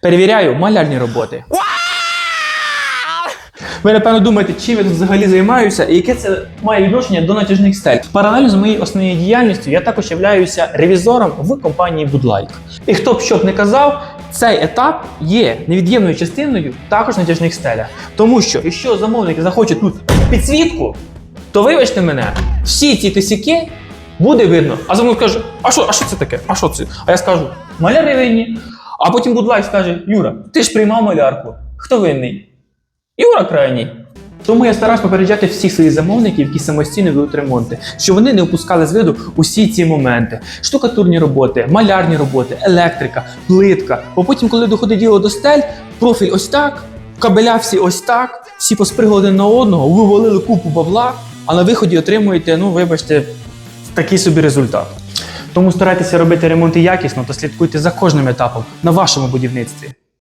Перевіряю малярні роботи. Ви напевно думаєте, чим я тут взагалі займаюся і яке це має відношення до натяжних стель. Паралельно з моєю основною діяльністю я також являюся ревізором в компанії Budlike. І хто б що б не казав, цей етап є невід'ємною частиною також натяжних стелях. Тому що, якщо замовник захоче тут підсвітку, то вибачте мене, всі ці тисяки буде видно. А замовник каже: а що, а що це таке? А що це? А я скажу, маляри винні. А потім Будлайк скаже: Юра, ти ж приймав малярку. Хто винний? Юра крайній. Тому я стараюсь попереджати всіх своїх замовників, які самостійно ведуть ремонти, щоб вони не опускали з виду усі ці моменти: штукатурні роботи, малярні роботи, електрика, плитка. Бо потім, коли доходить діло до стель, профіль ось так, кабеля всі ось так, всі поспригли один на одного, вивалили купу бабла, а на виході отримуєте, ну вибачте, такий собі результат. Тому старайтеся робити ремонти якісно та слідкуйте за кожним етапом на вашому будівництві.